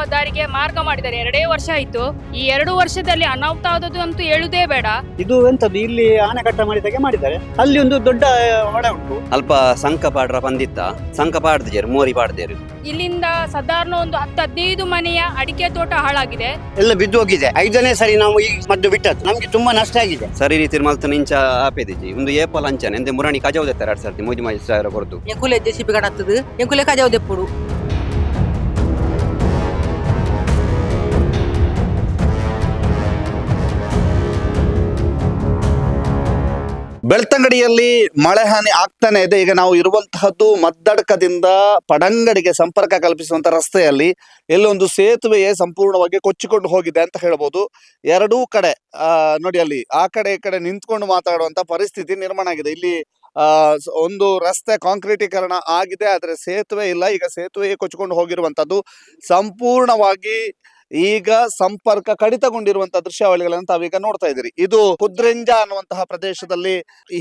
ಹೋಗುವ ದಾರಿಗೆ ಮಾರ್ಗ ಮಾಡಿದ್ದಾರೆ. ಎರಡೇ ವರ್ಷ ಆಯ್ತು. ಈ ಎರಡು ವರ್ಷದಲ್ಲಿ ಅನಾಹುತ ಆದದ್ದು ಅಂತೂ ಹೇಳುದೇ ಬೇಡ. ಇದು ಎಂತದ್ದು ಇಲ್ಲಿ ಆನೆಕಟ್ಟ ಮಾಡಿದಾಗೆ ಮಾಡಿದ್ದಾರೆ. ಅಲ್ಲಿ ಒಂದು ದೊಡ್ಡ ಹೊಡೆ ಉಂಟು. ಅಲ್ಪ ಸಂಕ ಪಾಡ್ರ ಬಂದಿತ್ತ. ಸಂಕ ಪಾಡ್ದೇರು ಮೋರಿ ಪಾಡ್ದೇರು ಇಲ್ಲಿಂದ ಸಾಧಾರಣ ಒಂದು ಹತ್ತು ಹದಿನೈದು ಮನೆಯ ಅಡಿಕೆ ತೋಟ ಹಾಳಾಗಿದೆ. ಎಲ್ಲ ಬಿದ್ದು ಹೋಗಿದೆ. ಐದನೇ ಸರಿ ನಾವು ಈ ಮದ್ದು ಬಿಟ್ಟದ್ದು. ನಮ್ಗೆ ತುಂಬಾ ನಷ್ಟ ಆಗಿದೆ. ಸರಿ ರೀತಿ ಮಲ್ತ ನಿಂಚ ಆಪೇದಿಜಿ ಒಂದು ಏಪಲ್ ಅಂಚನೆ. ಎಂದೆ ಮುರಾಣಿ ಕಜಾವ್ದೆ ಎರಡು ಸರ್ತಿ. ಮೋಜಿ ಮಾಜಿ ಸಾವಿರ ಕೊಡ್ತು ಎಂಕುಲೆ ಜೆಸಿಪಿ ಕಡತ್ತದು ಎಂಕುಲೆ ಕಜಾವ್ ದೆಪ್ಪುಡು ಬೆಳ್ತಂಗಡಿಯಲ್ಲಿ ಮಳೆ ಹಾನಿ ಆಗ್ತಾನೆ ಇದೆ. ಈಗ ನಾವು ಇರುವಂತಹದ್ದು ಮದ್ದಡ್ಕದಿಂದ ಪಡಂಗಡಿಗೆ ಸಂಪರ್ಕ ಕಲ್ಪಿಸುವಂತ ರಸ್ತೆಯಲ್ಲಿ ಎಲ್ಲೊಂದು ಸೇತುವೆಯೇ ಸಂಪೂರ್ಣವಾಗಿ ಕೊಚ್ಚಿಕೊಂಡು ಹೋಗಿದೆ ಅಂತ ಹೇಳ್ಬೋದು. ಎರಡೂ ಕಡೆ ನೋಡಿ ಅಲ್ಲಿ ಆ ಕಡೆ ಈ ಕಡೆ ನಿಂತ್ಕೊಂಡು ಮಾತಾಡುವಂತ ಪರಿಸ್ಥಿತಿ ನಿರ್ಮಾಣ ಆಗಿದೆ. ಇಲ್ಲಿ ಒಂದು ರಸ್ತೆ ಕಾಂಕ್ರೀಟೀಕರಣ ಆಗಿದೆ, ಆದರೆ ಸೇತುವೆ ಇಲ್ಲ. ಈಗ ಸೇತುವೆಯೇ ಕೊಚ್ಚಿಕೊಂಡು ಹೋಗಿರುವಂತದ್ದು. ಸಂಪೂರ್ಣವಾಗಿ ಈಗ ಸಂಪರ್ಕ ಕಡಿತಗೊಂಡಿರುವಂತ ದೃಶ್ಯಾವಳಿಗಳನ್ನು ತಾವೀಗ ನೋಡ್ತಾ ಇದ್ದೀರಿ. ಇದು ಕುದ್ರೆಂಜ ಅನ್ನುವಂತಹ ಪ್ರದೇಶದಲ್ಲಿ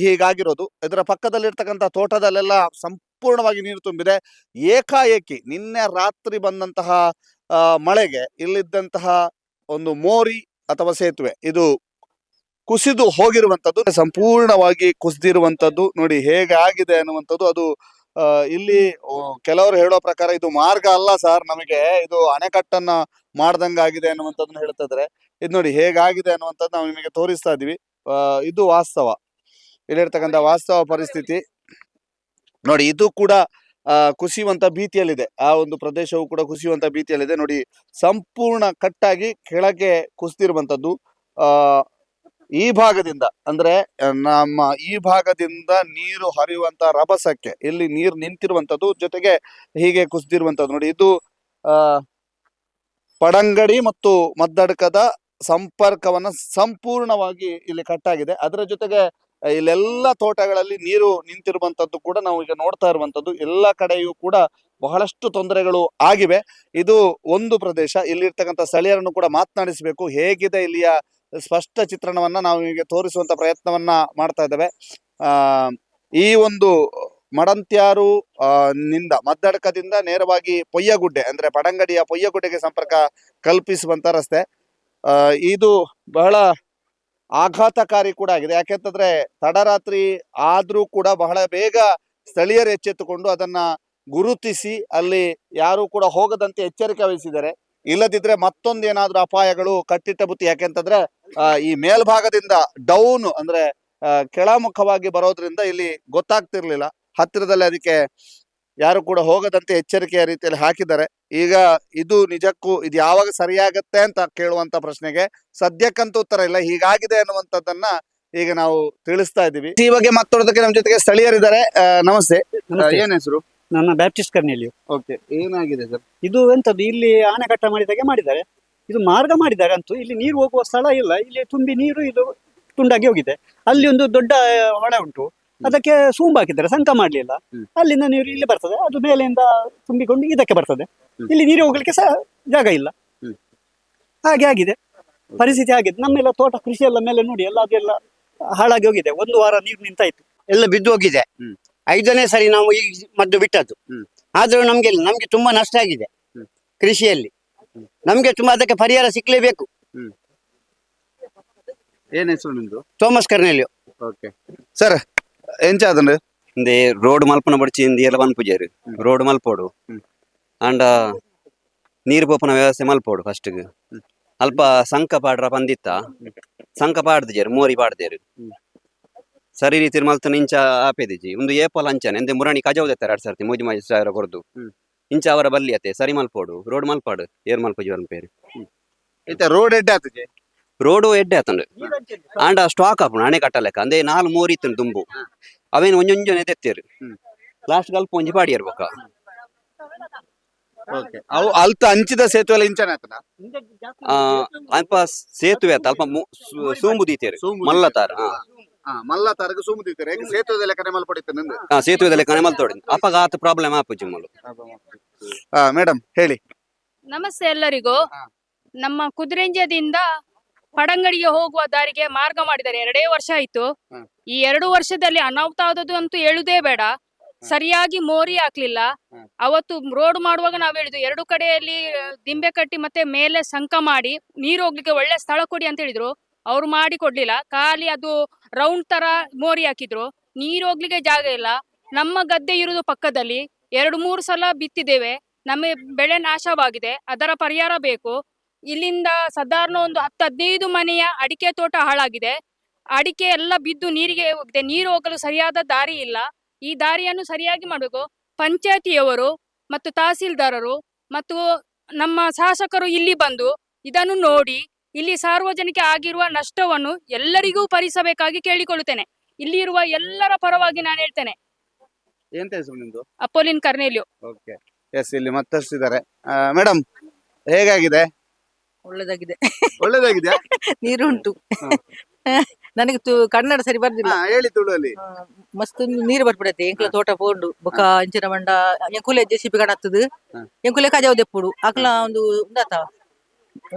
ಹೀಗಾಗಿರೋದು. ಇದರ ಪಕ್ಕದಲ್ಲಿರ್ತಕ್ಕಂಥ ತೋಟದಲ್ಲೆಲ್ಲ ಸಂಪೂರ್ಣವಾಗಿ ನೀರು ತುಂಬಿದೆ. ಏಕಾಏಕಿ ನಿನ್ನೆ ರಾತ್ರಿ ಬಂದಂತಹ ಮಳೆಗೆ ಇಲ್ಲಿದ್ದಂತಹ ಒಂದು ಮೋರಿ ಅಥವಾ ಸೇತುವೆ, ಇದು ಕುಸಿದು ಹೋಗಿರುವಂತದ್ದು ಸಂಪೂರ್ಣವಾಗಿ ಕುಸಿದಿರುವಂತದ್ದು ನೋಡಿ ಹೇಗೆ ಆಗಿದೆ ಅನ್ನುವಂಥದ್ದು ಅದು ಇಲ್ಲಿ ಕೆಲವರು ಹೇಳೋ ಪ್ರಕಾರ ಇದು ಮಾರ್ಗ ಅಲ್ಲ ಸರ್ ನಮಗೆ. ಇದು ಅಣೆಕಟ್ಟನ್ನ ಮಾಡ್ದಂಗಾಗಿದೆ ಅನ್ನುವಂಥದ್ದನ್ನ ಹೇಳ್ತಿದ್ರೆ. ಇದು ನೋಡಿ ಹೇಗಾಗಿದೆ ಅನ್ನುವಂಥದ್ದು ನಾವು ನಿಮಗೆ ತೋರಿಸ್ತಾ ಇದೀವಿ. ಇದು ವಾಸ್ತವ. ಇಲ್ಲಿರ್ತಕ್ಕಂಥ ವಾಸ್ತವ ಪರಿಸ್ಥಿತಿ. ನೋಡಿ ಇದು ಕೂಡ ಕುಸಿಯುವಂತ ಭೀತಿಯಲ್ಲಿದೆ. ಆ ಒಂದು ಪ್ರದೇಶವು ಕೂಡ ಕುಸಿಯುವಂತ ಭೀತಿಯಲ್ಲಿದೆ. ನೋಡಿ ಸಂಪೂರ್ಣ ಕಟ್ಟಾಗಿ ಕೆಳಗೆ ಕುಸಿದಿರುವಂತದ್ದು ಆ ಈ ಭಾಗದಿಂದ ಅಂದ್ರೆ ನಮ್ಮ ಈ ಭಾಗದಿಂದ ನೀರು ಹರಿಯುವಂತ ರಭಸಕ್ಕೆ, ಇಲ್ಲಿ ನೀರು ನಿಂತಿರುವಂತದ್ದು ಜೊತೆಗೆ ಹೀಗೆ ಕುಸಿದಿರುವಂತದ್ದು ನೋಡಿ, ಇದು ಪಡಂಗಡಿ ಮತ್ತು ಮದ್ದಡ್ಕದ ಸಂಪರ್ಕವನ್ನ ಸಂಪೂರ್ಣವಾಗಿ ಇಲ್ಲಿ ಕಟ್ಟಾಗಿದೆ. ಅದರ ಜೊತೆಗೆ ಇಲ್ಲೆಲ್ಲ ತೋಟಗಳಲ್ಲಿ ನೀರು ನಿಂತಿರುವಂತದ್ದು ಕೂಡ ನಾವು ಈಗ ನೋಡ್ತಾ ಇರುವಂತದ್ದು ಎಲ್ಲ ಕಡೆಯೂ ಕೂಡ ಬಹಳಷ್ಟು ತೊಂದರೆಗಳು ಆಗಿವೆ. ಇದು ಒಂದು ಪ್ರದೇಶ, ಇಲ್ಲಿರ್ತಕ್ಕಂಥ ಸ್ಥಳೀಯರನ್ನು ಕೂಡ ಮಾತನಾಡಿಸಬೇಕು. ಹೇಗಿದೆ ಇಲ್ಲಿಯ ಸ್ಪಷ್ಟ ಚಿತ್ರಣವನ್ನ ನಾವು ನಿಮಗೆ ತೋರಿಸುವಂತ ಪ್ರಯತ್ನವನ್ನ ಮಾಡ್ತಾ ಇದ್ದೇವೆ. ಆ, ಈ ಒಂದು ಮಡಂತ್ಯಾರು ನಿಂದ, ಮದ್ದಡಕದಿಂದ ನೇರವಾಗಿ ಪೊಯ್ಯಗುಡ್ಡೆ, ಅಂದ್ರೆ ಪಡಂಗಡಿಯ ಪೊಯ್ಯಗುಡ್ಡೆಗೆ ಸಂಪರ್ಕ ಕಲ್ಪಿಸುವಂತ ರಸ್ತೆ. ಇದು ಬಹಳ ಆಘಾತಕಾರಿ ಕೂಡ ಆಗಿದೆ. ಯಾಕೆಂತಂದ್ರೆ ತಡರಾತ್ರಿ ಆದ್ರೂ ಕೂಡ ಬಹಳ ಬೇಗ ಸ್ಥಳೀಯರು ಎಚ್ಚೆತ್ತುಕೊಂಡು ಅದನ್ನ ಗುರುತಿಸಿ ಅಲ್ಲಿ ಯಾರು ಕೂಡ ಹೋಗದಂತೆ ಎಚ್ಚರಿಕೆ ವಹಿಸಿದ್ದಾರೆ. ಇಲ್ಲದಿದ್ರೆ ಮತ್ತೊಂದು ಏನಾದ್ರೂ ಅಪಾಯಗಳು ಕಟ್ಟಿಟ್ಟ ಬುತ್ತಿ. ಯಾಕೆಂತಂದ್ರೆ ಈ ಮೇಲ್ಭಾಗದಿಂದ ಡೌನ್ ಅಂದ್ರೆ ಕೆಳಮುಖವಾಗಿ ಬರೋದ್ರಿಂದ ಇಲ್ಲಿ ಗೊತ್ತಾಗ್ತಿರ್ಲಿಲ್ಲ. ಹತ್ತಿರದಲ್ಲಿ ಅದಕ್ಕೆ ಯಾರು ಕೂಡ ಹೋಗದಂತೆ ಎಚ್ಚರಿಕೆಯ ರೀತಿಯಲ್ಲಿ ಹಾಕಿದ್ದಾರೆ. ಈಗ ಇದು ನಿಜಕ್ಕೂ ಇದು ಯಾವಾಗ ಸರಿಯಾಗತ್ತೆ ಅಂತ ಕೇಳುವಂತ ಪ್ರಶ್ನೆಗೆ ಸದ್ಯಕ್ಕಂತೂ ಉತ್ತರ ಇಲ್ಲ. ಹೀಗಾಗಿದೆ ಅನ್ನುವಂಥದ್ದನ್ನ ಈಗ ನಾವು ತಿಳಿಸ್ತಾ ಇದ್ದೀವಿ. ಈ ಬಗ್ಗೆ ಮಾತಾಡೋದಕ್ಕೆ ನಮ್ಮ ಜೊತೆಗೆ ಸ್ಥಳೀಯರಿದ್ದಾರೆ. ನಮಸ್ತೆ. ಏನ್ ಹೆಸರು? ನನ್ನ ಬ್ಯಾಪ್ಟಿಸ್ಟ್ ಕರ್ನಿಯಲ್ಲಿ ಓಕೆ ಏನಾಗಿದೆ ಸರ್? ಇದು ಎಂತದ್ದು ಇಲ್ಲಿ ಆನೆಕಟ್ಟ ಮಾಡಿದಾಗೆ ಮಾಡಿದ್ದಾರೆ. ಇದು ಮಾರ್ಗ ಮಾಡಿದ್ದಾರೆ ಅಂತೂ ಇಲ್ಲಿ ನೀರು ಹೋಗುವ ಸ್ಥಳ ಇಲ್ಲ. ಇಲ್ಲಿ ತುಂಬಿ ನೀರು ಇದು ತುಂಡಾಗಿ ಹೋಗಿದೆ. ಅಲ್ಲಿ ಒಂದು ದೊಡ್ಡ ಹೊಳೆ ಉಂಟು. ಅದಕ್ಕೆ ಸೂಂಬ್ ಹಾಕಿದ್ದಾರೆ. ಸಂಕ ಮಾಡ್ಲಿಲ್ಲ. ಅಲ್ಲಿಂದ ನೀರು ಇಲ್ಲಿ ಬರ್ತದೆ. ಅದು ಮೇಲೆಯಿಂದ ತುಂಬಿಕೊಂಡು ಇದಕ್ಕೆ ಬರ್ತದೆ. ಇಲ್ಲಿ ನೀರು ಹೋಗ್ಲಿಕ್ಕೆ ಸಹ ಜಾಗ ಇಲ್ಲ. ಹಾಗೆ ಆಗಿದೆ. ಪರಿಸ್ಥಿತಿ ಆಗಿದೆ ನಮ್ಮೆಲ್ಲ ತೋಟ ಕೃಷಿ ಎಲ್ಲ ಮೇಲೆ ನೋಡಿ ಎಲ್ಲ ಅದೆಲ್ಲ ಹಾಳಾಗಿ ಹೋಗಿದೆ. ಒಂದು ವಾರ ನೀರು ನಿಂತಾಯ್ತು ಎಲ್ಲ ಬಿದ್ದು ಹೋಗಿದೆ. ಐದನೇ ಸರಿ ನಾವು ಈ ಮದ್ದು ಬಿಟ್ಟದ್ದು. ಆದರೂ ನಮ್ಗೆ. ನಮ್ಗೆ ತುಂಬಾ ನಷ್ಟ ಆಗಿದೆ. ಕೃಷಿಯಲ್ಲಿ. ನಮ್ಗೆ ತುಂಬಾ ಅದಕ್ಕೆ ಪರಿಹಾರ ಸಿಕ್ಲೇಬೇಕು. ಏನ್ ಹೆಸರು ನಿಮ್ದು? ಥೋಮಸ್ ಕರ್ನೆಲಿಯೋ. ಓಕೆ. ಸರ್ ಎಂಚ ಅದನ್ನ ಇಂದೆ ರೋಡ್ ಮಲ್ಪನ ಬಡ್ಚಿ ಇಂದಿ ಎಲ್ಲ ಪೂಜೆ ರೋಡ್ ಮಲ್ಪೋಡು. ಹ್ಮ್. ಅಂಡ ನೀರು ಪೋಪನ ವ್ಯವಸ್ಥೆ ಮಲ್ಪೋಡು ಫಸ್ಟ್ ಅಲ್ಪ ಸಂಕ ಪಾಡ್ರ ಬಂದಿತ್ತ. ಸಂಕ ಪಾಡ್ದಿಜರು ಮೋರಿ ಪಾಡ್ದೇರು. ಹ್ಮ್. ಸರಿ ರೀತಿ ಮಲ್ತ ನಿಂಚ ಆಪೇದಿಜಿ ಒಂದು ಏಪಲ್ ಅಂಚನೆ ಎಂದೆ ಮುರಣಿ ಎರಡು ಸರ್ತಿ ಮೋಜಿ ಮಾಜಿ ಸಾವಿರ ಹ್ಮ್. ಇಂಚ ಅವರ ಅತ್ತೆ ಸರಿ ಮಲ್ಪೋಡು ರೋಡ್ ಮಲ್ಪಾಡು ಏರ್ ಮಲ್ಪಜಿ ಪೇರು. ಐತೆ ರೋಡ್ ಎಡ್ಡೆ ಆತಗೆ ರೋಡು ಎಡ್ಡೆ ಆತಂಡು. ಆಂಡ ಸ್ಟಾಕ್ ಆಪುಂಡು ಅಣೆ ಕಟ್ಟಲೆಕ್ಕ ಅಂದೆ ನಾಲ್ ಮೂರ್ ಇತ್ತು ದುಂಬು. ಅವೇನು ಒಂಜೊಂಜನೆ ತೆತ್ತೇರು. ಲಾಸ್ಟ್ ಗಲ್ಪ ಒಂಜಿ ಪಾಡಿ ಇರ್ಬೇಕ ಅವು ಅಲ್ತ ಅಂಚಿದ ಸೇತುವೆ ಇಂಚನೆ ಆತನ? ಅಲ್ಪ ಸೇತುವೆ ಆತ ಅಲ್ಪ ಸೂಂಬು ದೀತೇರು ಮಲ್ಲತಾರ ಹಾ. ಹಾ ಮಲ್ಲ ತರಗ ಸುಮುದಿದ್ದಾರೆ ಈಗ ಸೇತುವೆ ಕಡೆ ಮಲ್ಪಡಿತ್ತೆ ಪ್ರಾಬ್ಲಮ್ ಹಾ ಸೇತುವೆದಲ್ಲಿ ಕಣೆ ಮಲ್ತೋಡಿ ಹಾ ಮೇಡಮ್ ಹೇಳಿ. ನಮಸ್ತೆ ಎಲ್ಲರಿಗೂ. ನಮ್ಮ ಕುದುರೆಂಜದಿಂದ ಪಡಂಗಡಿಗೆ ಹೋಗುವ ದಾರಿಗೆ ಮಾರ್ಗ ಮಾಡಿದ್ದಾರೆ. ಎರಡೇ ವರ್ಷ ಆಯ್ತು. ಈ ಎರಡು ವರ್ಷದಲ್ಲಿ ಅನಾಹುತ ಆದದ್ದು ಅಂತೂ ಹೇಳುದೇ ಬೇಡ. ಸರಿಯಾಗಿ ಮೋರಿ ಹಾಕ್ಲಿಲ್ಲ. ಅವತ್ತು ರೋಡ್ ಮಾಡುವಾಗ ನಾವ್ ಹೇಳಿದ್ವಿ ಎರಡು ಕಡೆಯಲ್ಲಿ ದಿಂಬೆ ಕಟ್ಟಿ ಮತ್ತೆ ಮೇಲೆ ಸಂಕ ಮಾಡಿ ನೀರು ಹೋಗ್ಲಿಕ್ಕೆ ಒಳ್ಳೆ ಸ್ಥಳ ಕೊಡಿ ಅಂತ ಹೇಳಿದ್ರು. ಅವ್ರು ಮಾಡಿ ಕೊಡ್ಲಿಲ್ಲ. ಖಾಲಿ ಅದು ರೌಂಡ್ ತರ ಮೋರಿ ಹಾಕಿದ್ರು. ನೀರು ಹೋಗ್ಲಿಕ್ಕೆ ಜಾಗ ಇಲ್ಲ. ನಮ್ಮ ಗದ್ದೆ ಇರುವುದು ಪಕ್ಕದಲ್ಲಿ. ಎರಡು ಮೂರು ಸಲ ಬಿತ್ತಿದ್ದೇವೆ. ನಮ್ಮ ಬೆಳೆ ನಾಶವಾಗಿದೆ. ಅದರ ಪರಿಹಾರ ಬೇಕು. ಇಲ್ಲಿಂದ ಸಾಧಾರಣ ಒಂದು ಹತ್ತು ಹದಿನೈದು ಮನೆಯ ಅಡಿಕೆ ತೋಟ ಹಾಳಾಗಿದೆ. ಅಡಿಕೆ ಎಲ್ಲ ಬಿದ್ದು ನೀರಿಗೆ ಹೋಗಿದೆ. ನೀರು ಹೋಗಲು ಸರಿಯಾದ ದಾರಿ ಇಲ್ಲ. ಈ ದಾರಿಯನ್ನು ಸರಿಯಾಗಿ ಮಾಡಬೇಕು. ಪಂಚಾಯತಿಯವರು ಮತ್ತು ತಹಸೀಲ್ದಾರರು ಮತ್ತು ನಮ್ಮ ಶಾಸಕರು ಇಲ್ಲಿ ಬಂದು ಇದನ್ನು ನೋಡಿ, ಇಲ್ಲಿ ಸಾರ್ವಜನಿಕ ಆಗಿರುವ ನಷ್ಟವನ್ನು ಎಲ್ಲರಿಗೂ ಪರಿಸಬೇಕಾಗಿ ಕೇಳಿಕೊಳ್ಳುತ್ತೇನೆ. ಇಲ್ಲಿರುವ ಎಲ್ಲರ ಪರವಾಗಿ ನಾನು ಹೇಳ್ತೇನೆ. ಎಂತ ಹೆಸರು ನಿಮ್ದು? ಅಪೋಲಿನ್ ಕರ್ನೇಲಿಯು ಓಕೆ ಎಸ್ ಇಲ್ಲಿ ಮತ್ತಷ್ಟು ಇದ್ದಾರೆ. ಮೇಡಮ್ ಹೇಗಾಗಿದೆ? ಒಳ್ಳೇದಾಗಿದೆ. ಒಳ್ಳೇದಾಗಿದೆ ನೀರು ಉಂಟು ನನಗೆ ತು- ಕನ್ನಡ ಸರಿ ಬರ್ದಿಲ್ಲ. ಹೇಳಿ ತುಳುವಲ್ಲಿ. ಮಸ್ತ್ ನೀರು ಬರ್ಬಿಡತ್ತೆ. ಎಂಕುಲ ತೋಟ ಪೋಂಡು ಬೊಕ ಇಂಚಿನ ಮಂಡ ಎಂಕುಲೆ ಜೆಸಿಪಿ ಕಡತ್ತದು ಹ. ಎಂಕುಲೆ ಕಜಾವ್ ದೆಪ್ಪುಡು ಅಕ್ಲ ಒಂದು ಉಂದಾತ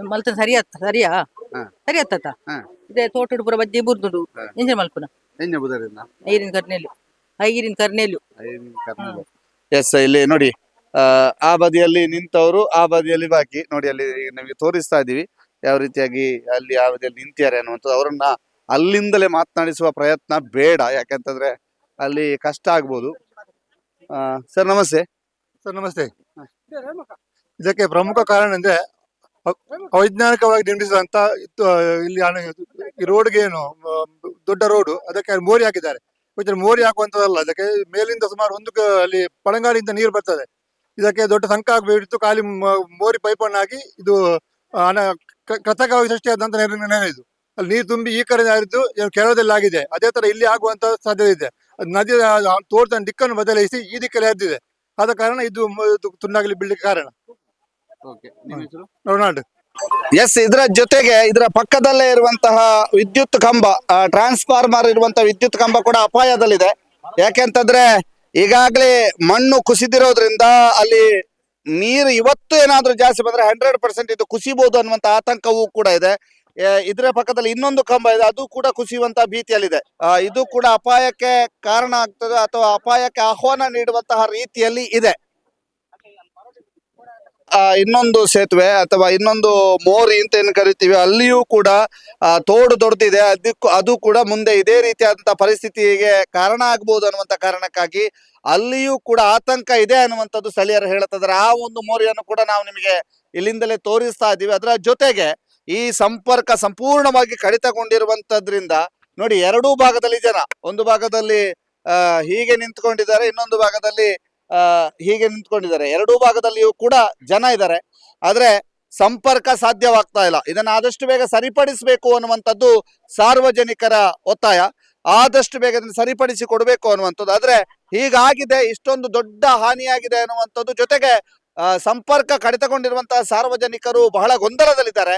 ಮಲ್ತ ಸರಿ ಆತ್ ಸರಿಯಾ? ಹ. ಸರಿ ಆತತ. ಇದೇ ತೋಟ ಪೂರ ಬಜ್ಜಿ ಬುರ್ದುಡು. ಹ. ಎಂಚಿನ ಮಲ್ಪುನ. ನೀರಿನ ಬುಧರಿಂದ ಐರಿನ ಕರ್ನೇಲು ಎಸ್ ಇಲ್ಲಿ ನೋಡಿ ಆ, ಆ ಬದಿಯಲ್ಲಿ ನಿಂತವರು ಆ ಬದಿಯಲ್ಲಿ ಬಾಕಿ. ನೋಡಿ ಅಲ್ಲಿ ನಮಗೆ ತೋರಿಸ್ತಾ ಇದೀವಿ ಯಾವ ರೀತಿಯಾಗಿ ಅಲ್ಲಿ ಆ ಬದಿಯಲ್ಲಿ ನಿಂತಿದ್ದಾರೆ ಅನ್ನುವಂಥದ್ದು. ಅವರನ್ನ ಅಲ್ಲಿಂದಲೇ ಮಾತನಾಡಿಸುವ ಪ್ರಯತ್ನ ಬೇಡ. ಯಾಕಂತಂದ್ರೆ ಅಲ್ಲಿ ಕಷ್ಟ ಆಗ್ಬೋದು. ಸರ್ ನಮಸ್ತೆ. ಸರ್ ನಮಸ್ತೆ. ಇದಕ್ಕೆ ಪ್ರಮುಖ ಕಾರಣ ಅಂದ್ರೆ ವೈಜ್ಞಾನಿಕವಾಗಿ ಅವೈಜ್ಞಾನಿಕವಾಗಿ ನಿರ್ಮಿಸಿದಂತ ಇತ್ತು, ಇಲ್ಲಿ ಈ ರೋಡ್ಗೆ ಏನು ದೊಡ್ಡ ರೋಡು ಅದಕ್ಕೆ ಮೋರಿ ಹಾಕಿದ್ದಾರೆ. ಬಹುಶಃ ಮೋರಿ ಹಾಕುವಂತದಲ್ಲ ಅದಕ್ಕೆ ಮೇಲಿಂದ ಸುಮಾರು ಒಂದು ಕ- ಅಲ್ಲಿ ಪಳಂಗಾಡಿಯಿಂದ ನೀರು ಬರ್ತದೆ. ಇದಕ್ಕೆ ದೊಡ್ಡ ಸಂಕ ಆಗಬೇಕಿತ್ತು ಖಾಲಿ ಮೋರಿ ಮೋರಿ ಅನ್ನು ಹಾಕಿ ಇದು ಆ, ಅನ ಕ- ಕೃತಕವಾಗಿ ಸೃಷ್ಟಿಯಾದಂತ ನಿರ್ಣಯ ಇದು. ಅಲ್ಲಿ ನೀರು ತುಂಬಿ ಈ ಕಡೆ ಹರಿದು ಏನು ಕೆಳದಲ್ಲಿ ಆಗಿದೆ. ಅದೇ ತರ ಇಲ್ಲಿ ಆಗುವಂತ ಸಾಧ್ಯತೆ ಇದೆ ಅದು ನದಿ ತೋಟದ ದಿಕ್ಕನ್ನು ಬದಲಾಯಿಸಿ ಈ ದಿಕ್ಕಲ್ಲಿ ಹರಿದಿದೆ ಆದ ಕಾರಣ ಇದು ಮ- ಇದು ತುಂಡಾಗಲಿ ಬೀಳಲಿಕ್ಕೆ ಕಾರಣ. ರೊನಾಲ್ಡ್. ಎಸ್, ಇದರ ಜೊತೆಗೆ ಇದರ ಪಕ್ಕದಲ್ಲೇ ಇರುವಂತಹ ವಿದ್ಯುತ್ ಕಂಬ ಟ್ರಾನ್ಸ್ಫಾರ್ಮರ್ ಇರುವಂತಹ ವಿದ್ಯುತ್ ಕಂಬ ಕೂಡ ಅಪಾಯದಲ್ಲಿದೆ. ಯಾಕೆಂತಂದ್ರೆ ಈಗಾಗಲೇ ಮಣ್ಣು ಕುಸಿದಿರೋದ್ರಿಂದ ಅಲ್ಲಿ ನೀರು ಇವತ್ತು ಏನಾದ್ರೂ ಜಾಸ್ತಿ ಬಂದ್ರೆ ಹಂಡ್ರೆಡ್ ಪರ್ಸೆಂಟ್ ಇದು ಕುಸಿಬಹುದು ಅನ್ನುವಂತ ಆತಂಕವೂ ಕೂಡ ಇದೆ. ಇದರ ಪಕ್ಕದಲ್ಲಿ ಇನ್ನೊಂದು ಕಂಬ ಇದೆ, ಅದು ಕೂಡ ಕುಸಿಯುವಂತ ಭೀತಿಯಲ್ಲಿದೆ. ಇದು ಕೂಡ ಅಪಾಯಕ್ಕೆ ಕಾರಣ ಆಗ್ತದೆ ಅಥವಾ ಅಪಾಯಕ್ಕೆ ಆಹ್ವಾನ ನೀಡುವಂತಹ ರೀತಿಯಲ್ಲಿ ಇದೆ. ಇನ್ನೊಂದು ಸೇತುವೆ ಅಥವಾ ಇನ್ನೊಂದು ಮೋರಿ ಅಂತ ಏನು ಕರಿತೀವಿ, ಅಲ್ಲಿಯೂ ಕೂಡ ತೋಡು ದೊಡ್ಡದಿದೆ ಅದಕ್ಕೂ, ಅದು ಕೂಡ ಮುಂದೆ ಇದೇ ರೀತಿಯಾದಂತಹ ಪರಿಸ್ಥಿತಿಗೆ ಕಾರಣ ಆಗ್ಬೋದು ಅನ್ನುವಂತ ಕಾರಣಕ್ಕಾಗಿ ಅಲ್ಲಿಯೂ ಕೂಡ ಆತಂಕ ಇದೆ ಅನ್ನುವಂಥದ್ದು ಸ್ಥಳೀಯರು ಹೇಳ್ತಿದ್ದಾರೆ ಆ ಒಂದು ಮೋರಿಯನ್ನು ಕೂಡ ನಾವು ನಿಮಗೆ ಇಲ್ಲಿಂದಲೇ ತೋರಿಸ್ತಾ ಇದ್ದೀವಿ. ಅದರ ಜೊತೆಗೆ ಈ ಸಂಪರ್ಕ ಸಂಪೂರ್ಣವಾಗಿ ಕಡಿತಗೊಂಡಿರುವಂತದ್ರಿಂದ ನೋಡಿ, ಎರಡೂ ಭಾಗದಲ್ಲಿ ಜನ, ಒಂದು ಭಾಗದಲ್ಲಿ ಹೀಗೆ ನಿಂತ್ಕೊಂಡಿದ್ದಾರೆ, ಇನ್ನೊಂದು ಭಾಗದಲ್ಲಿ ಹೀಗೆ ನಿಂತ್ಕೊಂಡಿದ್ದಾರೆ. ಎರಡೂ ಭಾಗದಲ್ಲಿಯೂ ಕೂಡ ಜನ ಇದ್ದಾರೆ. ಆದರೆ ಸಂಪರ್ಕ ಸಾಧ್ಯವಾಗ್ತಾ ಇಲ್ಲ. ಇದನ್ನ ಆದಷ್ಟು ಬೇಗ ಸರಿಪಡಿಸಬೇಕು ಅನ್ನುವಂಥದ್ದು ಸಾರ್ವಜನಿಕರ ಒತ್ತಾಯ. ಆದಷ್ಟು ಬೇಗ ಇದನ್ನ ಸರಿಪಡಿಸಿ ಕೊಡಬೇಕು ಅನ್ನುವಂಥದ್ದು. ಆದರೆ ಹೀಗಾಗಿದೆ, ಇಷ್ಟೊಂದು ದೊಡ್ಡ ಹಾನಿಯಾಗಿದೆ ಅನ್ನುವಂಥದ್ದು ಜೊತೆಗೆ ಸಂಪರ್ಕ ಕಡಿತಗೊಂಡಿರುವಂತಹ ಸಾರ್ವಜನಿಕರು ಬಹಳ ಗೊಂದಲದಲ್ಲಿದ್ದಾರೆ.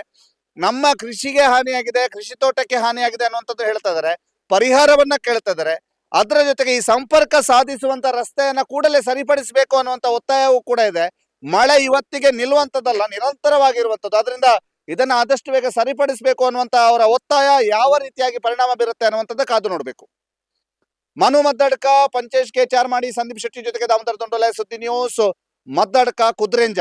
ನಮ್ಮ ಕೃಷಿಗೆ ಹಾನಿಯಾಗಿದೆ, ಕೃಷಿ ತೋಟಕ್ಕೆ ಹಾನಿಯಾಗಿದೆ ಅನ್ನುವಂಥದ್ದು ಹೇಳ್ತಾ ಇದ್ದಾರೆ. ಪರಿಹಾರವನ್ನ ಕೇಳ್ತಾ ಇದ್ದಾರೆ. ಅದರ ಜೊತೆಗೆ ಈ ಸಂಪರ್ಕ ಸಾಧಿಸುವಂತ ರಸ್ತೆಯನ್ನ ಕೂಡಲೇ ಸರಿಪಡಿಸಬೇಕು ಅನ್ನುವಂತ ಒತ್ತಾಯವೂ ಕೂಡ ಇದೆ. ಮಳೆ ಇವತ್ತಿಗೆ ನಿಲ್ಲುವಂತದ್ದಲ್ಲ ನಿರಂತರವಾಗಿರುವಂಥದ್ದು ಅದರಿಂದ ಇದನ್ನ ಆದಷ್ಟು ಬೇಗ ಸರಿಪಡಿಸಬೇಕು ಅನ್ನುವಂತ ಅವರ ಒತ್ತಾಯ ಯಾವ ರೀತಿಯಾಗಿ ಪರಿಣಾಮ ಬೀರುತ್ತೆ ಅನ್ನುವಂಥದ್ದು ಕಾದು ನೋಡಬೇಕು. ಮನು ಮದ್ದಡ್ಕ, ಪಂಚೇಶ್ ಕೆ ಚಾರ್ಮಾಡಿ ಸಂದೀಪ್ ಶೆಟ್ಟಿ ಜೊತೆಗೆ ದಾಮೋದರ ದೊಂಡೋಲೆ ಸುದ್ದಿ ನ್ಯೂಸ್, ಮದ್ದಡ್ಕ, ಕುದ್ರೆಂಜ.